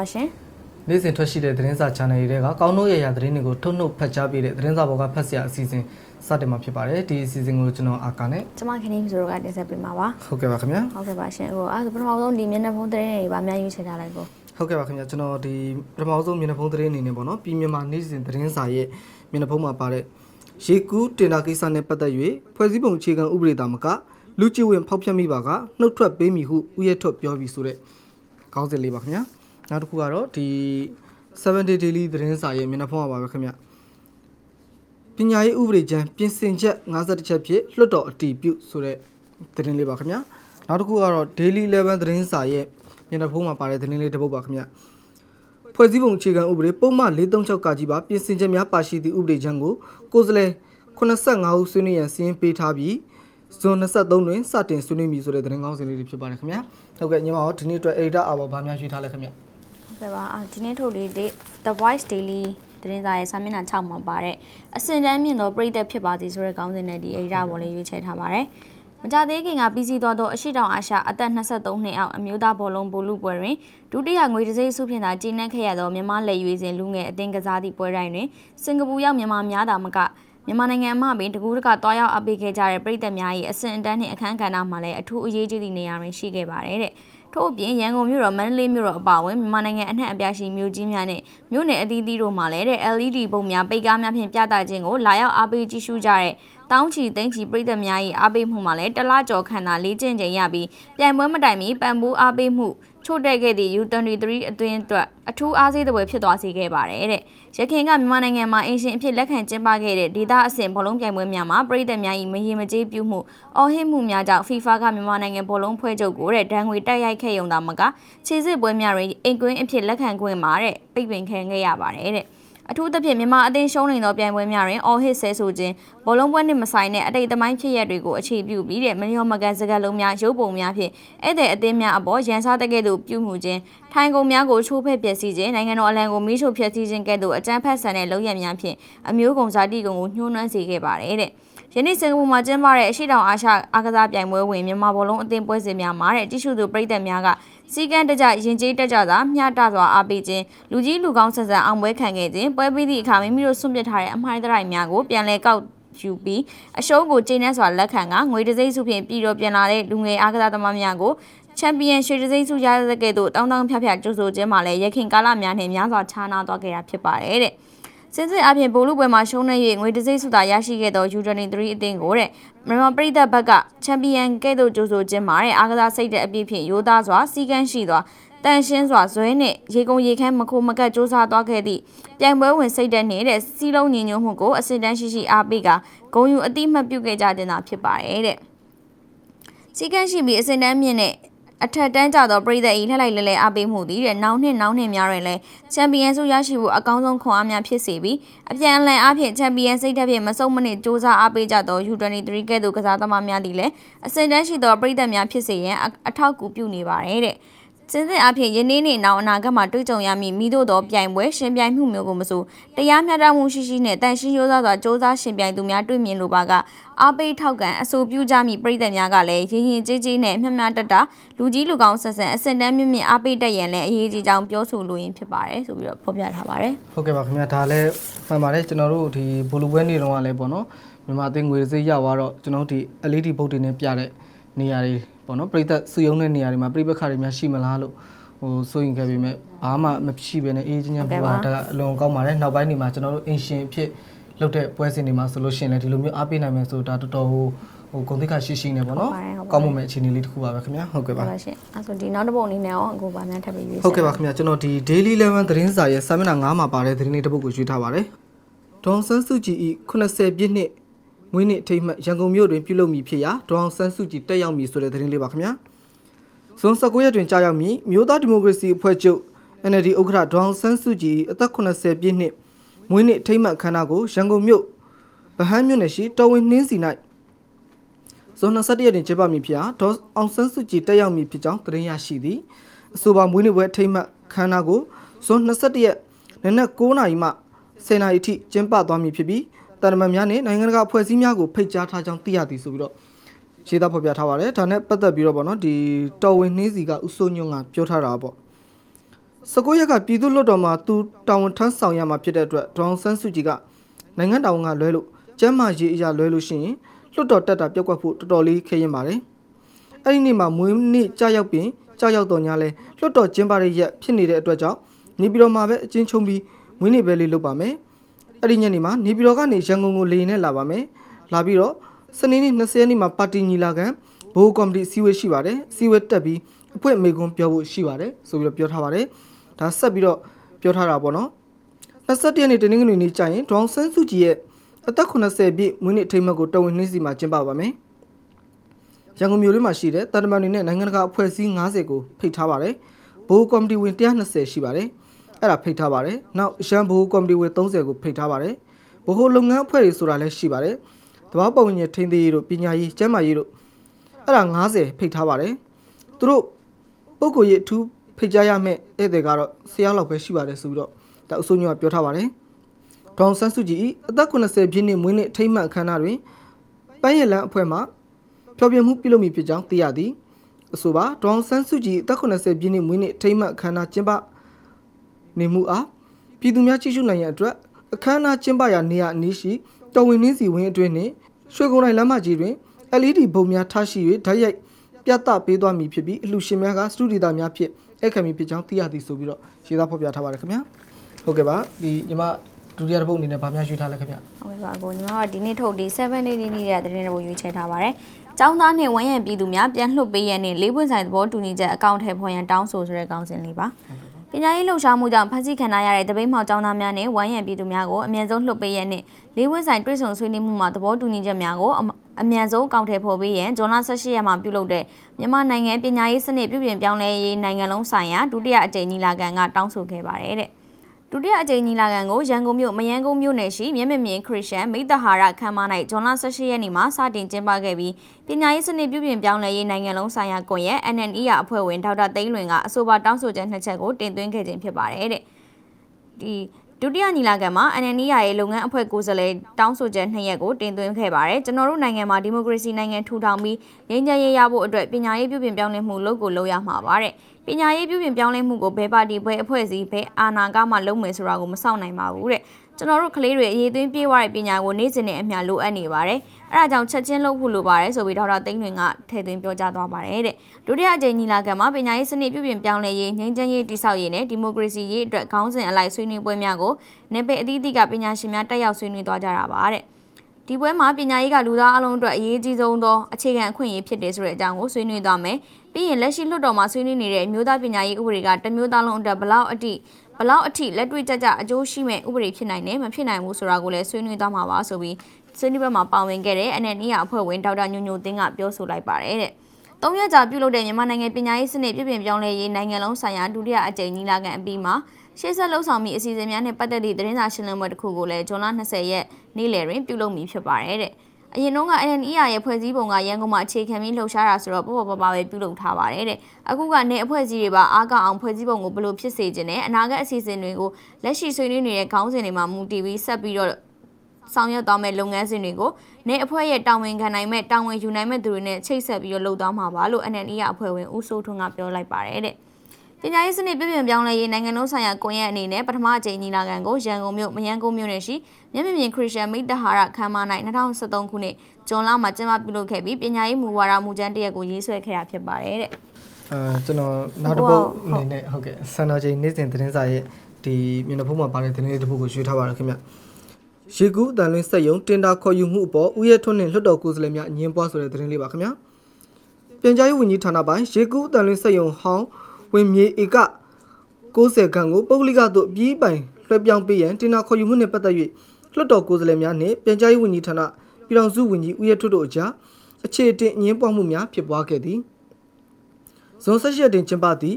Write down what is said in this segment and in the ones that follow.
ပါရှင်နေ့စဉ်ထွက်ရှိတဲ့သတင်းစာ channel တွေကကောင်းတို့ရရသတင်းတွေကိုထုတ်နှုတ်ဖတ်ကြားပေးတဲ့သတင်းစာဘောကဖတ်ဆရာအစီအစဉ်စတင်မှာဖြစ်ပါတယ်ဒီအစီအစဉ်ကိုကျွန်တော်အာကာနဲ့ကျမခင်းနေဆိုတော့ကတင်ဆက်ပေးမှာပါဟုတ်ကဲ့ပါခင်ဗျာဟုတ်ကဲ့ပါရှင်ဟိုအဲဒါပထမဆုံးဒီမျက်နှာဖုံးသတင်းတွေပါအများကြီးရွေးချယ်ထားလိုက်ကိုဟုတ်ကဲ့ပါခင်ဗျာကျွန်တော်ဒီပထမဆုံးမျက်နှာဖုံးသတင်းအနေနဲ့ပေါ့နော်ပြည်မြန်မာနေ့စဉ်သတင်းစာရဲ့မျက်နှာဖုံးမှာပါတဲ့ရေကူးတင်တာကိစ္စနဲ့ပတ်သက်၍ဖွဲ့စည်းပုံအခြေခံဥပဒေသားမကလူကြည်ဝင်ဖောက်ဖျက်မိပါကနှုတ်ထွက်ပေးမိဟုဥယျာဉ်ထွက်ပြောပြီးဆိုတဲ့ကောင်းစဉ်လေးပါခင်ဗျာ နောက်တစ်ခုကတော့ဒီ7 day daily သတင်းစာရဲ့မျက်နှာဖုံးမှာပါပဲခင်ဗျာပညာရေးဥပဒေကျမ်းပြင်ဆင်ချက်51ချက်ဖြင့်လွှတ်တော်အတည်ပြုဆိုတဲ့သတင်းလေးပါခင်ဗျာနောက်တစ်ခုကတော့ Daily 11သတင်းစာရဲ့မျက်နှာဖုံးမှာပါတဲ့သတင်းလေးတစ်ပုဒ်ပါခင်ဗျာဖွဲ့စည်းပုံအခြေခံဥပဒေပုံမှန်436ကကြီးပါပြင်ဆင်ချက်များပါရှိသည့်ဥပဒေကျမ်းကိုကိုယ်စားလှယ်85ဦးဆွေးနွေးရန်စီရင်ပေးထားပြီးဇွန်23တွင်စတင်ဆွေးနွေးမည်ဆိုတဲ့သတင်းကောင်းစင်လေးတွေဖြစ်ပါတယ်ခင်ဗျာဟုတ်ကဲ့ညီမတို့ဒီနေ့အတွက် editor အဘောဗာများရွှေ့ထားလဲခင်ဗျာ ဟုတ်ကဲ့ပါအာဒီနေ့ထုတ်လေး The Voice Daily သတင်းစာရဲ့စာမျက်နှာ6မှာပါတဲ့အစင်တန်းမြင့်သောပြည်သက်ဖြစ်ပါသည်ဆိုတဲ့ခေါင်းစဉ်နဲ့ဒီအေဒါဘော်လေးရွေးချယ်ထားပါတယ်မကြသေးခင်ကပြီးစီးသွားသောအရှိတောင်အာရှအသက်23နှစ်အောက်အမျိုးသားဘောလုံးဘိုလ်လူပွဲတွင်ဒုတိယငွေတံဆိပ်ဆုဖြင့်သာကျင်းနှက်ခဲ့ရသောမြန်မာလက်ရွေးစင်လူငယ်အသင်းကစားသည့်ပွဲတိုင်းတွင်စင်ကာပူရောက်မြန်မာများသာမကမြန်မာနိုင်ငံအမှပင်တကူးတကတွားရောက်အပ်ပေးခဲ့ကြတဲ့ပြည်သက်များ၏အစင်အတန်းနှင့်အခမ်းကဏ္ဍမှာလည်းအထူးအရေးကြီးသည့်နေရာတွင်ရှိခဲ့ပါတယ်တဲ့ ထို့အပြင်ရန်ကုန်မြို့တော်မန္တလေးမြို့တော်အပါအဝင်မြန်မာနိုင်ငံအနှံ့အပြားရှိမြို့ကြီးများနဲ့မြို့နယ်အသီးသီးတို့မှာလည်းတဲ့ LED ပုံများပိတ်ကားများဖြင့်ပြသခြင်းကိုလာရောက်အားပေးကြည့်ရှုကြတဲ့တောင်းချီသိန်းချီပြည်သက်များ၏အားပေးမှုမှာလည်းတစ်လကျော်ခန့်သာလေးကျင့်ချိန်ရပြီးပြိုင်ပွဲမတိုင်မီပံပိုးအားပေးမှု ချို့တဲ့ခဲ့သည့် U23 အတွင်းအတွက်အထူးအားစိတ်တပွဲဖြစ်သွားစေခဲ့ပါတယ်တဲ့ရခင်ကမြန်မာနိုင်ငံမှာအင်ရှင်အဖြစ်လက်ခံကျင်းပခဲ့တဲ့ဒေသအဆင့်ဘောလုံးပြိုင်ပွဲများမှာပြည်သက်များ၏မရင်မကြေးပြုမှုအော်ဟစ်မှုများကြောင့် FIFA ကမြန်မာနိုင်ငံဘောလုံးဖွဲ့ချုပ်ကိုတဲ့ဒဏ်ငွေတိုက်ရိုက်ခဲ့ရုံသာမကခြေစစ်ပွဲများတွင်အိမ်ကွင်းအဖြစ်လက်ခံခွင့်မှာတဲ့ပိတ်ပင်ခံခဲ့ရပါတယ်တဲ့ အထူးသဖြင့်မြန်မာအသင်းရှုံးနေသောပြိုင်ပွဲများတွင်အော်ဟစ်ဆဲဆိုခြင်းဘောလုံးပွဲနှင့်မဆိုင်တဲ့အတိတ်သမိုင်းဖြစ်ရပ်တွေကိုအခြေပြုပြီးတဲ့မလျော်မကန်စကားလုံးများရုပ်ပုံများဖြင့်ဧည့်သည်အသင်းများအပေါ်ရန်စားတဲ့ကဲ့သို့ပြုမှုခြင်းထိုင်ကုန်များကိုချိုးဖဲ့ပျက်စီးခြင်းနိုင်ငံတော်အလံကိုမီးရှို့ဖျက်ဆီးခြင်းကဲ့သို့အကြမ်းဖက်ဆန်တဲ့လုပ်ရများဖြင့်အမျိုးကုန်ဇာတိကုန်ကိုညှိုးနှွမ်းစေခဲ့ပါတယ်တဲ့ယနေ့စင်ကာပူမှာကျင်းပတဲ့အရှိတောင်အာရှအားကစားပြိုင်ပွဲဝင်မြန်မာဘောလုံးအသင်းပွဲစဉ်များမှာတဲ့တ िश ူသူပြည်သက်များက စီကံတကြရင်ကျေးတက်ကြစွာမျှတစွာအားပေးခြင်းလူကြီးလူကောင်းဆက်ဆံအောင်ပွဲခံခဲ့ခြင်းပွဲပြီးသည့်အခါမိမိတို့ဆွန့်ပစ်ထားတဲ့အမှားတရိုက်များကိုပြန်လည်ကောက်ယူပြီးအရှုံးကိုကျင်းနဲ့စွာလက်ခံကငွေတစိမ့်စုဖြင့်ပြည်တော်ပြန်လာတဲ့လူငယ်အားကစားသမားများကိုချန်ပီယံရွှေတစိမ့်စုရတဲ့ကဲ့သို့တောင်းတောင်းဖြတ်ဖြတ်ကြိုးဆိုခြင်းမှာလည်းရခင်ကာလများနှင့်များစွာခြားနာသွားခဲ့တာဖြစ်ပါတယ်တဲ့ စင်စစ်အပြင်ပိုလူပွဲမှာရှုံးနေ၍ငွေတစိမ့်စုသာရရှိခဲ့သော U23 အသင်းကိုတဲ့မြန်မာပြည်သက်ဘက်ကချန်ပီယံကဲ့သို့ကြိုးဆိုခြင်းမှာတဲ့အားကစားစိတ်တဲ့အပြည့်ဖြင့်ရိုးသားစွာစီကန်းရှိစွာတန်ရှင်းစွာဇွဲနှင့်ရေကုန်ရေခမ်းမခိုမကတ်စ조사သွားခဲ့သည့်ပြိုင်ပွဲဝင်စိတ်တဲ့နေတဲ့စီလုံးညီညွတ်မှုကိုအစစ်တမ်းရှိရှိအားပေးကဂုံယူအတိမတ်ပြုခဲ့ကြတဲ့တာဖြစ်ပါတယ်တဲ့စီကန်းရှိပြီးအစင်တန်းမြင့်နဲ့ အထက်တန်းကြသောပြည်သက်ဤလှလိုက်လဲလဲအားပေးမှုသည်တဲ့နောက်နှစ်နောက်နှစ်များတွင်လည်းချန်ပီယံဆုရရှိဖို့အကောင်းဆုံးခွန်အားများဖြစ်စေပြီးအပြန်အလှန်အားဖြင့်ချန်ပီယံစိတ်ဓာတ်ဖြင့်မဆုံးမနစ်စ조사အားပေးကြသော U23 ကဲ့သို့ကစားသမားများသည်လည်းအစင်တန်းရှိသောပြည်သက်များဖြစ်စေရန်အအထောက်အကူပြုနေပါတယ်တဲ့ စင်စစ်အဖြစ်ယနေ့နေ့နောက်အနာဂတ်မှာတွေ့ကြုံရမည်မိတို့သောပြိုင်ပွဲရှင်ပြိုင်မှုမျိုးကိုမဆိုတရားမျှတမှုရှိရှိနဲ့တန်ရှင်းရိုးသားစွာစ조사ရှင်ပြိုင်သူများတွေ့မြင်လိုပါကအားပေးထောက်ကန်အဆိုပြုကြမည်ပြည်သက်များကလည်းရင်ရင်ကြေးကြေးနဲ့မျှမျှတတလူကြီးလူကောင်းဆက်ဆံအစင်တန်းမြင့်မြင့်အားပေးတတ်ရန်လည်းအရေးကြီးကြောင်းပြောဆိုလိုရင်းဖြစ်ပါတယ်ဆိုပြီးတော့ဖော်ပြထားပါတယ်ဟုတ်ကဲ့ပါခင်ဗျာဒါလည်းမှန်ပါတယ်ကျွန်တော်တို့ဒီဘလူပွဲနေတော့ကလည်းပေါ့နော်မြန်မာအသင်းငွေစိတ်ရသွားတော့ကျွန်တော်တို့ဒီ LED ဘုတ်တွေနဲ့ပြတဲ့နေရာတွေ ပေါ့နော်ပြည်သက်စုယုံတဲ့နေရာတွေမှာပြိပခါတွေများရှိမလားလို့ဟိုစိုးရင်ခဲ့ပေမဲ့ဘာမှမရှိဘဲနဲ့အေးချမ်းချမ်းပြပါဒါကအလွန်ကောင်းပါတယ်နောက်ပိုင်းနေမှာကျွန်တော်တို့အင်ရှင်ဖြစ်လုပ်တဲ့ပွဲစဉ်တွေမှာဆိုလို့ရှိရင်လည်းဒီလိုမျိုးအားပေးနိုင်မယ်ဆိုတာတော်တော်ဟိုဟိုဂုဏ်သိက္ခာရှိရှိနေပေါ့နော်ကောင်းမှုမဲ့အခြေအနေလေးတစ်ခုပါပဲခင်ဗျာဟုတ်ကဲ့ပါဟုတ်ပါရှင်အဲဆိုဒီနောက်တစ်ပုတ်အနေနဲ့ရောအခုဗာများထပ်ပြီးရွေးဟုတ်ကဲ့ပါခင်ဗျာကျွန်တော်ဒီ Daily 11သတင်းစာရဲ့စာမျက်နှာ9မှာပါတဲ့သတင်းလေးတစ်ပုဒ်ကိုရွေးထားပါတယ်။ဒေါန်ဆန်းစုကြည်ဤ80ပြည့်နှစ် မွေးနေ့အထိမ်းအမှတ်ရန်ကုန်မြို့တွင်ပြုလုပ်မည်ဖြစ်ရာဒေါန်ဆန်းစုကြည်တက်ရောက်မည်ဆိုတဲ့သတင်းလေးပါခင်ဗျာ။ဇွန်19ရက်တွင်ကြာရောက်မည်မြို့သားဒီမိုကရေစီအဖွဲ့ချုပ် NLD ဥက္ကဋ္ဌဒေါန်ဆန်းစုကြည်အသက်80ပြည့်နှစ်မွေးနေ့အထိမ်းအမှတ်အခမ်းအနားကိုရန်ကုန်မြို့ဗဟန်းမြို့နယ်ရှိတော်ဝင်နှင်းစီ၌ဇွန်21ရက်တွင်ကျင်းပမည်ဖြစ်ရာဒေါ်အောင်ဆန်းစုကြည်တက်ရောက်မည်ဖြစ်ကြောင်းသတင်းရရှိသည်အဆိုပါမွေးနေ့ပွဲအထိမ်းအမှတ်ခမ်းနားကိုဇွန်21ရက်နနက်9:00နာရီမှ10:00နာရီထိကျင်းပသွားမည်ဖြစ်ပြီး တာရမန်များနဲ့နိုင်ငံတကာအဖွဲ့အစည်းများကိုဖိတ်ကြားထားကြောင်းသိရသည်ဆိုပြီးတော့ရေးသားဖော်ပြထားပါတယ်ဒါနဲ့ပတ်သက်ပြီးတော့ဗောနော်ဒီတော်ဝင်နှင်းစီကဥဆိုးညွန့်ကပြောထားတာပေါ့စကိုရက်ကပြည်သူ့လွှတ်တော်မှာသူတာဝန်ထမ်းဆောင်ရမှာဖြစ်တဲ့အတွက်ဒေါအောင်ဆန်းစုကြည်ကနိုင်ငံတော်ကလွဲလို့ကျမ်းမာရေးအရာလွဲလို့ရှိရင်လွှတ်တော်တက်တာပြုတ်ကွက်ဖို့တော်တော်လေးခဲရင်ပါတယ်။အဲ့ဒီနေ့မှာမွေးနေ့ကြာရောက်ပြင်ကြာရောက်တော့ညာလဲလွှတ်တော်ကျင်းပတဲ့ရက်ဖြစ်နေတဲ့အတွက်ကြောင့်နေပြည်တော်မှာပဲအချင်းချုံပြီးမွေးနေ့ပဲလေးလုပ်ပါမယ်။ အဲ့ဒီညနေမှာနေပြည်တော်ကနေရန်ကုန်ကိုလေယာဉ်နဲ့လာပါမယ်။လာပြီးတော့စနေနေ့20ရက်နေ့မှာပါတီညီလာခံဘိုးကော်မတီစီဝေးရှိပါတယ်။စီဝေးတက်ပြီးအဖွဲ့မေကွန်းပြောဖို့ရှိပါတယ်ဆိုပြီးတော့ပြောထားပါတယ်။ဒါဆက်ပြီးတော့ပြောထားတာပေါ့နော်။21ရက်နေ့တနင်္ဂနွေနေ့ကျရင်ဒေါအောင်ဆန်းစုကြည်ရဲ့အသက်80ပြည့်မွေးနေ့အထိမ်းအမှတ်ကိုတော်ဝင်နှင်းစီမှာကျင်းပပါမယ်။ရန်ကုန်မြို့လေးမှာရှိတဲ့တန်တမန်တွေနဲ့နိုင်ငံတကာအဖွဲ့အစည်း90ကိုဖိတ်ထားပါတယ်။ဘိုးကော်မတီဝင်120ရှိပါတယ်။ အဲ့ဒါဖိတ်ထားပါတယ်။နောက်ရန်ဘိုးကော်မတီဝင်30ကိုဖိတ်ထားပါတယ်။ဘိုးလုပ်ငန်းအဖွဲ့တွေဆိုတာလည်းရှိပါတယ်။တဘာပုံညထိန်းသိမ်းရေးတို့ပညာရေးကျန်းမာရေးတို့အဲ့ဒါ90ဖိတ်ထားပါတယ်။သူတို့ပုဂ္ဂိုလ်ရေးအထူးဖိတ်ကြားရမယ့်ဧည့်သည်ကတော့ဆရာလောက်ပဲရှိပါတယ်ဆိုပြီးတော့ဒါအစိုးရကပြောထားပါတယ်။ဒေါအောင်ဆန်းစုကြည်၏အသက်80ပြည့်နှစ်မွေးနေ့အထိမ်းအမှတ်အခမ်းအနားတွင်ပန်းရလန်းအဖွဲ့မှဖျော်ဖြေမှုပြုလုပ်မည်ဖြစ်ကြောင်းသိရသည်။အဆိုပါဒေါအောင်ဆန်းစုကြည်အသက်80ပြည့်နှစ်မွေးနေ့အထိမ်းအမှတ်အခမ်းအနားကျင်းပ နေမှုအားပြည်သူများကြည့်ရှုနိုင်ရန်အတွက်အခမ်းအနားကျင်းပရာနေရာအနည်းရှိတော်ဝင်နှင်းစီဝင်းအတွင်းနှင့်ရွှေကုန်းတိုင်းလမ်းမကြီးတွင် LED ဘုံများထားရှိ၍ဓာတ်ရိုက်ပြသပေးသွားမည်ဖြစ်ပြီးအလှူရှင်များကစတူဒီတာများဖြင့်အခမ်းမည်ဖြစ်ကြောင်းသိရသည်ဆိုပြီးတော့ရေးသားဖော်ပြထားပါတယ်ခင်ဗျာဟုတ်ကဲ့ပါဒီညီမဒုတိယတစ်ပုတ်အနေနဲ့ဗာများရွှေထားလဲခင်ဗျာဟုတ်ကဲ့ပါကိုညီမတို့ဒီနေ့ထုတ်ဒီ7 day နေ့နေ့တဲ့သတင်းတွေကိုရွေးချယ်ထားပါတယ်။ចောင်းသားနဲ့ဝမ်းရံပြည်သူများပြန်လှုပ်ပေးရတဲ့လေးပွင့်ဆိုင်သဘောတူညီချက်အကောင့်ထဲဖော်ရန်တောင်းဆိုဆိုတဲ့ကောင်းစဉ်လေးပါ။ ပညာရေးလှုပ်ရှားမှုကြောင့်ဖန်ဆီးခံရတဲ့တပိတ်မှောက်ចောင်းသားများနဲ့ဝမ်းရံပြည်သူများကိုအမြန်ဆုံးလှုပ်ပေးရတဲ့လေးပွင့်ဆိုင်တွဲဆုံဆွေးနွေးမှုမှာသဘောတူညီချက်များကိုအမအမြန်ဆုံးအကောင့်ထဲဖော်ပေးရန်ဇွန်လ18ရက်မှာပြုလုပ်တဲ့မြန်မာနိုင်ငံပညာရေးစနစ်ပြုပြင်ပြောင်းလဲရေးနိုင်ငံလုံးဆိုင်ရာဒုတိယအကြိမ်ညီလာခံကတောင်းဆိုခဲ့ပါတယ်တဲ့။ ဒုတိယအကြိမ်ညီလာခံကိုရန်ကုန်မြို့မယန်းကုန်းမြို့နယ်ရှိမြင်းမမြင်ခရစ်ယာန်မိတ္တဟာရခမ်းမ၌ဇွန်လ18ရက်နေ့မှာစတင်ကျင်းပခဲ့ပြီးပညာရေးစနစ်ပြုပြင်ပြောင်းလဲရေးနိုင်ငံလုံးဆိုင်ရာကွန်ရက် NNE ရအဖွဲ့ဝင်ဒေါက်တာသိန်းလွင်ကအဆိုပါတောင်းဆိုချက်နှစ်ချက်ကိုတင်သွင်းခဲ့ခြင်းဖြစ်ပါတယ်တဲ့ဒီ ဒုတိယညီလာခံမှာ NNE ရရဲ့လုပ်ငန်းအဖွဲ့ကိုယ်စားလှယ်တောင်းဆိုချက်နှစ်ရက်ကိုတင်သွင်းခဲ့ပါတယ်ကျွန်တော်တို့နိုင်ငံမှာဒီမိုကရေစီနိုင်ငံထူထောင်ပြီးငြိမ်းချမ်းရေးရဖို့အတွက်ပညာရေးပြုပြင်ပြောင်းလဲမှုလုပ်ကိုလုပ်ရမှာပါတဲ့ပညာရေးပြုပြင်ပြောင်းလဲမှုကိုဘယ်ပါတီဘယ်အဖွဲ့အစည်းဘယ်အာဏာကမှလုပ်မယ်ဆိုတာကိုမစောင့်နိုင်ပါဘူးတဲ့ ကျွန်တော်တို့ကလေးတွေအရေးသွင်းပြေးသွားတဲ့ပညာကိုနေ့စဉ်နဲ့အမျှလိုအပ်နေပါတယ်အဲဒါကြောင့်ချက်ချင်းလုပ်ဖို့လိုပါတယ်ဆိုပြီးဒေါက်တာသိန်းတွင်ကထည့်သွင်းပြောကြားသွားပါတယ်တဲ့ဒုတိယအကြိမ်ညီလာခံမှာပညာရေးစနစ်ပြုပြင်ပြောင်းလဲရေးငြိမ်းချမ်းရေးတိဆောက်ရေးနဲ့ဒီမိုကရေစီရေးအတွက်ခေါင်းစဉ်အလိုက်ဆွေးနွေးပွဲများကိုနေပေအသီးသီးကပညာရှင်များတက်ရောက်ဆွေးနွေးသွားကြတာပါတဲ့ဒီပွဲမှာပညာရေးကလူသားအလုံးအတွက်အရေးကြီးဆုံးသောအခြေခံအခွင့်အရေးဖြစ်တယ်ဆိုတဲ့အကြောင်းကိုဆွေးနွေးသွားမယ်။ပြီးရင်လက်ရှိလွှတ်တော်မှာဆွေးနွေးနေတဲ့အမျိုးသားပညာရေးဥပဒေကတစ်မျိုးသားလုံးအတွက်ဘလောက်အထိ ဘလောက်အထိလက်တွေ့ကြကြအကျိုးရှိမဲ့ဥပဒေဖြစ်နိုင်တယ်မဖြစ်နိုင်ဘူးဆိုတာကိုလည်းဆွေးနွေးသွားမှာပါဆိုပြီးဆွေးနွေးပွဲမှာပါဝင်ခဲ့တဲ့ NNE ရအဖွဲ့ဝင်ဒေါက်တာညိုညိုသင်းကပြောဆိုလိုက်ပါတယ်တဲ့။သုံးရက်ကြာပြုလုပ်တဲ့မြန်မာနိုင်ငံပညာရေးစနစ်ပြည်ပြင်ပြောင်းလဲရေးနိုင်ငံလုံးဆိုင်ရာဒုတိယအကြိမ်ညီလာခံအပြီးမှာရှေ့ဆက်လှုပ်ဆောင်မှုအစီအစဉ်များနဲ့ပတ်သက်သည့်သတင်းစာရှင်းလင်းပွဲတစ်ခုကိုလည်းဇွန်လ20ရက်နေ့လယ်တွင်ပြုလုပ်မည်ဖြစ်ပါတယ်တဲ့ အရင်တုန်းက NNE ရဲ့ဖွဲ့စည်းပုံကရန်ကုန်မှာအခြေခံပြီးလှုပ်ရှားတာဆိုတော့ပေါ့ပေါ့ပါပါပဲပြုလုပ်ထားပါတယ်တဲ့အခုကနေအဖွဲ့အစည်းတွေပါအားကောင်းအောင်ဖွဲ့စည်းပုံကိုဘယ်လိုဖြစ်စေခြင်းနဲ့အနာဂတ်အစီအစဉ်တွေကိုလက်ရှိဆွေးနွေးနေတဲ့ခေါင်းစဉ်တွေမှာမူတည်ပြီးဆက်ပြီးတော့ဆောင်ရွက်သွားမယ့်လုပ်ငန်းစဉ်တွေကိုနေအဖွဲ့ရဲ့တာဝန်ခံနိုင်မဲ့တာဝန်ယူနိုင်မဲ့သူတွေနဲ့ချိတ်ဆက်ပြီးတော့လုပ်သွားမှာပါလို့ NNE ရအဖွဲ့ဝင်ဦးစိုးထွန်းကပြောလိုက်ပါတယ်တဲ့ ပညာရေးစနစ်ပြည်ပြင်ပြောင်းလဲရေးနိုင်ငံလုံးဆိုင်ရာကွန်ရက်အနေနဲ့ပထမအကြိမ်ညီလာခံကိုရန်ကုန်မြို့မယန်းကုန်းမြို့နယ်ရှိမြင်းမြမြင်ခရစ်ယာန်မိတ္တဟာရခမ်းမ၌2023ခုနှစ်ဇွန်လမှာကျင်းပပြုလုပ်ခဲ့ပြီးပညာရေးမူဝါဒမူကြမ်းတစ်ရပ်ကိုရေးဆွဲခဲ့တာဖြစ်ပါတယ်တဲ့အဲကျွန်တော်နောက်တစ်ပုတ်အနေနဲ့ဟုတ်ကဲ့စံတော်ချိန်နေ့စဉ်သတင်းစာရဲ့ဒီမျက်နှာဖုံးမှာပါတဲ့သတင်းလေးတစ်ပုဒ်ကိုရွှေ့ထားပါရခင်ဗျရေကူးအတန်လင်းစက်ယုံတင်တာခေါ်ယူမှုအပေါ်ဦးရဲထွန်းနဲ့လွှတ်တော်ကိုယ်စားလှယ်များအငင်းပွားဆိုတဲ့သတင်းလေးပါခင်ဗျာပြန်ကြားရေးဝန်ကြီးဌာနပိုင်းရေကူးအတန်လင်းစက်ယုံဟောင်း ဝင်မြေဧက90ခန်းကိုပုဂ္ဂလိကသို့ပြည်ပိုင်လွှဲပြောင်းပေးရန်တင်တာခေါ်ယူမှုနဲ့ပတ်သက်၍လွှတ်တော်ကိုယ်စားလှယ်များနဲ့ပြန်ကြားရေးဝန်ကြီးဌာနပြည်ထောင်စုဝန်ကြီးဦးရဲထွန်းတို့အကြားအခြေအတင်အငင်းပွားမှုများဖြစ်ပွားခဲ့သည်ဇွန်၁၈ရက်တင်ကျင်းပသည့်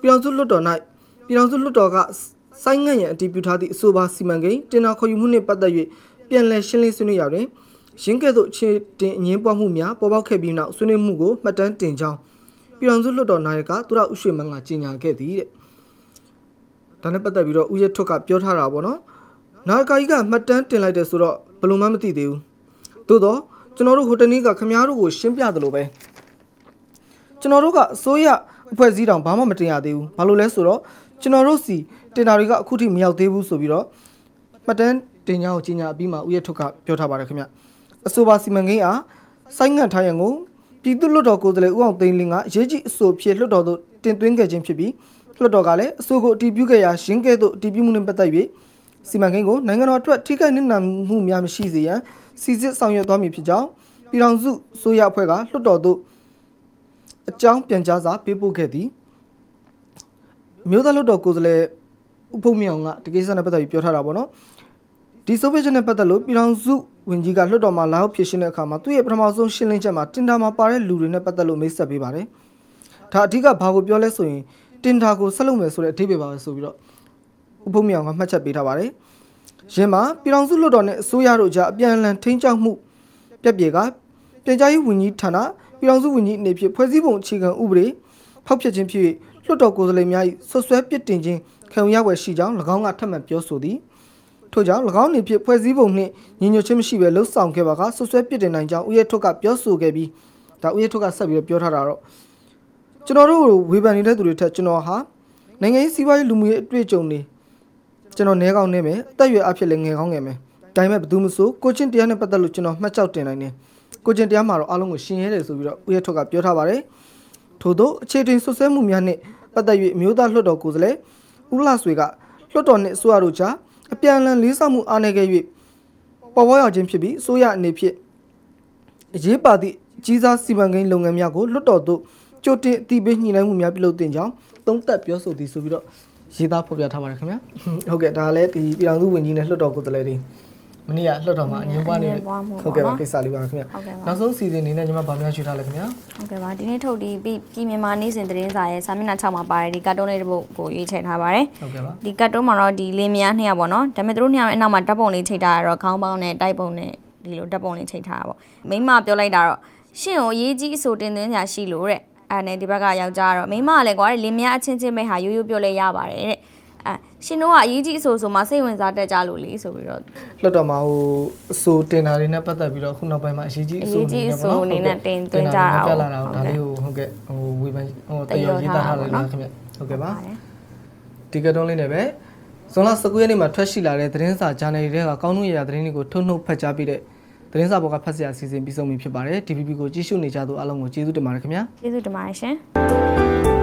ပြည်အောင်စုလွှတ်တော်၌ပြည်အောင်စုလွှတ်တော်ကဆိုင်းငံ့ရန်အတည်ပြုထားသည့်အဆိုပါစီမံကိန်းတင်နာခေါ်ယူမှုနှင့်ပတ်သက်၍ပြန်လည်ရှင်းလင်းဆွေးနွေးရာတွင်ရင်းကဲ့သို့အခြေတင်အငင်းပွားမှုများပေါ်ပေါက်ခဲ့ပြီးနောက်ဆွေးနွေးမှုကိုမှတ်တမ်းတင်ကြောင်း ပြည်အောင်စုလွှတ်တော်နာယကသူရဥရွှေမန်းကကြေညာခဲ့သည်တဲ့ဒါနဲ့ပတ်သက်ပြီးတော့ဦးရထွတ်ကပြောထားတာပေါ့နော်နာယကကြီးကမှတ်တမ်းတင်လိုက်တယ်ဆိုတော့ဘယ်လိုမှမသိသေးဘူးသို့တော့ကျွန်တော်တို့ဟိုတနေ့ကခမားတို့ကိုရှင်းပြသလိုပဲကျွန်တော်တို့ကအစိုးရအဖွဲ့အစည်းတောင်ဘာမှမတင်ရသေးဘူးဘာလို့လဲဆိုတော့ကျွန်တော်တို့စီတင်တာတွေကအခုထိမရောက်သေးဘူးဆိုပြီးတော့မှတ်တမ်းတင်ညာကိုကြီးညာအပြီးမှာဦးရထွတ်ကပြောထားပါတယ်ခင်ဗျအဆိုပါစီမံကိန်းအားဆိုင်းငံ့ထားရန်ကို ပြည်သူ့လွှတ်တော်ကိုယ်စားလှယ်ဦးအောင်သိန်းလင်းကအရေးကြီးအဆိုဖြစ်လွှတ်တော်သို့တင်သွင်းခဲ့ခြင်းဖြစ်ပြီးလွှတ်တော်ကလည်းအဆိုကိုအတည်ပြုခဲ့ရာရင်းကဲ့သို့အတည်ပြုမှုနဲ့ပတ်သက်၍စီမံကိန်းကိုနိုင်ငံတော်အတွက်ထိခိုက်နစ်နာမှုများမရှိစေရန်စီစစ်ဆောင်ရွက်သွားမည်ဖြစ်ကြောင်းပြည်ထောင်စုအစိုးရအဖွဲ့ကလွှတ်တော်သို့အကြောင်းပြန်ကြားစာပေးပို့ခဲ့သည်မြို့သားလွတ်တော်ကိုယ်စားလှယ်ဥဖုံမြောင်ကဒီကိစ္စနဲ့ပတ်သက်ပြီးပြောထားတာပေါ့နော်ဒီဆိုဗီယက်နဲ့ပတ်သက်လို့ပြည်ထောင်စု ဝင်ကြီးကလွတ်တော်မှာလာရောက်ဖြည့်ရှင်းတဲ့အခါမှာသူ့ရဲ့ပထမဆုံးရှင်းလင်းချက်မှာတင်တာမှာပါတဲ့လူတွေနဲ့ပတ်သက်လို့မိတ်ဆက်ပေးပါတယ်ဒါအဓိကဘာကိုပြောလဲဆိုရင်တင်တာကိုဆက်လုပ်မယ်ဆိုတဲ့အဓိပ္ပာယ်ပါပဲဆိုပြီးတော့ဥဖုံမြောင်ကမှတ်ချက်ပေးထားပါတယ်ယင်းမှာပြည်ထောင်စုလွတ်တော်နဲ့အစိုးရတို့ကြားအပြန်အလှန်ထိန်းချောက်မှုပြက်ပြေကပြန်ကြားရေးဝန်ကြီးဌာနပြည်ထောင်စုဝန်ကြီးအနေဖြင့်ဖွဲ့စည်းပုံအခြေခံဥပဒေဖောက်ဖျက်ခြင်းဖြစ်၍လွှတ်တော်ကိုယ်စားလှယ်များ၏ဆွဆွဲပစ်တင်ခြင်းခံယူရွယ်ရှိကြောင်း၎င်းကထပ်မံပြောဆိုသည် ထို့ကြောင့်၎င်းအနေဖြင့်ဖွဲ့စည်းပုံနှင့်ညီညွတ်ခြင်းမရှိဘဲလှုပ်ဆောင်ခဲ့ပါကဆွဆွဲပစ်တင်နိုင်ကြောင်းဦးရဲထွတ်ကပြောဆိုခဲ့ပြီးဒါဦးရဲထွတ်ကဆက်ပြီးတော့ပြောထားတာတော့ကျွန်တော်တို့ဝေဖန်နေတဲ့သူတွေထက်ကျွန်တော်ဟာနိုင်ငံရေးစီးပွားရေးလူမှုရေးအတွေ့အကြုံတွေကျွန်တော်နဲကောင်းနေမယ်အသက်အရွယ်အဖြစ်လည်းငယ်ကောင်းငယ်မယ်ဒါပေမဲ့ဘယ်သူမှမဆိုကိုချင်းတရားနဲ့ပတ်သက်လို့ကျွန်တော်မှတ်ကြောက်တင်နိုင်တယ်ကိုချင်းတရားမှာတော့အားလုံးကိုရှင်းရဲတယ်ဆိုပြီးတော့ဦးရဲထွတ်ကပြောထားပါတယ်ထို့သောအခြေတင်ဆွဆွဲမှုများနှင့်ပတ်သက်၍အမျိုးသားလွှတ်တော်ကိုယ်စားလှယ်ဦးလှဆွေကလွှတ်တော်နှင့်အစိုးရတို့ကြား အပြန်အလှန်လေးစားမှုအားနည်းခဲ့၍ပေါ်ပေါ်ရောက်ခြင်းဖြစ်ပြီးအစိုးရအနေဖြင့်အရေးပါသည့်အကြီးစားစီမံကိန်းလုပ်ငန်းများကိုလွှတ်တော်သို့ကြိုတင်အတည်ပြုညှိနှိုင်းမှုများပြုလုပ်တင်ကြောင်းသုံးသပ်ပြောဆိုသည်ဆိုပြီးတော့ရေးသားဖော်ပြထားပါတယ်ခင်ဗျာဟုတ်ကဲ့ဒါလည်းဒီပြည်ထောင်စုဝန်ကြီးနဲ့လွှတ်တော်ကိုယ်စားလှယ်တွေ မနေ့ကလွှတ်တော်မှာအငင်းပွားနေအငြင်းပွားမှုပေါ့ဟုတ်ကဲ့ပါနော်ကိစ္စလေးပါခင်ဗျာဟုတ်ကဲ့ပါနောက်ဆုံးစီစဉ်အနေနဲ့ညီမဗာများရွှေထားလဲခင်ဗျာဟုတ်ကဲ့ပါဒီနေ့ထုတ်ဒီပြည်ပြည်မြန်မာနေ့စဉ်သတင်းစာရဲ့စာမျက်နှာ6မှာပါတယ်ဒီကတ်တုန်းလေးတစ်ပုဒ်ကိုရွေးချယ်ထားပါတယ်ဟုတ်ကဲ့ပါဒီကတ်တုန်းမှာတော့ဒီလင်းမယားနှစ်ယောက်ပေါ့နော်ဒါပေမဲ့သူတို့နှစ်ယောက်ရဲ့အနောက်မှာဓာတ်ပုံလေးချိန်ထားတာတော့ခေါင်းပေါင်းနဲ့တိုက်ပုံနဲ့ဒီလိုဓာတ်ပုံလေးချိန်ထားတာပေါ့မိမပြောလိုက်တာတော့ရှင့်ကိုအရေးကြီးအဆိုတင်သွင်းကြရှိလို့တဲ့အဲ့နဲ့ဒီဘက်ကယောက်ျားကတော့မိမကလည်းကွာလင်းမယားအချင်းချင်းပဲဟာရိုးရိုးပြောလဲရပါတယ်တဲ့ အဲရှင်တို့ကအရေးကြီးအဆိုဆိုမှစိတ်ဝင်စားတတ်ကြလို့လေဆိုပြီးတော့လွတ်တော်မှာဟိုအစိုးတင်တာတွေနဲ့ပတ်သက်ပြီးတော့ခုနောက်ပိုင်းမှာအရေးကြီးအစိုးအရေးကြီးအဆိုအနေနဲ့တင်သွင်းကြတာပြကိုလာတာကိုဒါလေးကိုဟုတ်ကဲ့ဟိုဝေဖန်ဟိုတရောရေးသားထားလိုက်ပါခင်ဗျဟုတ်ကဲ့ပါပါတယ်ဒီကတုံးလေးနဲ့ပဲဇွန်လ19ရက်နေ့မှာထွက်ရှိလာတဲ့သတင်းစာဂျာနယ်တွေကကောင်းနှုတ်ရရသတင်းတွေကိုထုတ်နှုတ်ဖတ်ကြားပြီးတဲ့သတင်းစာပေါ်ကဖတ်စရာအစီအစဉ်ပြီးဆုံးပြီဖြစ်ပါတယ် DPP ကိုကြည့်ရှုနေကြသူအားလုံးကိုကျေးဇူးတင်ပါတယ်ခင်ဗျာကျေးဇူးတင်ပါတယ်ရှင်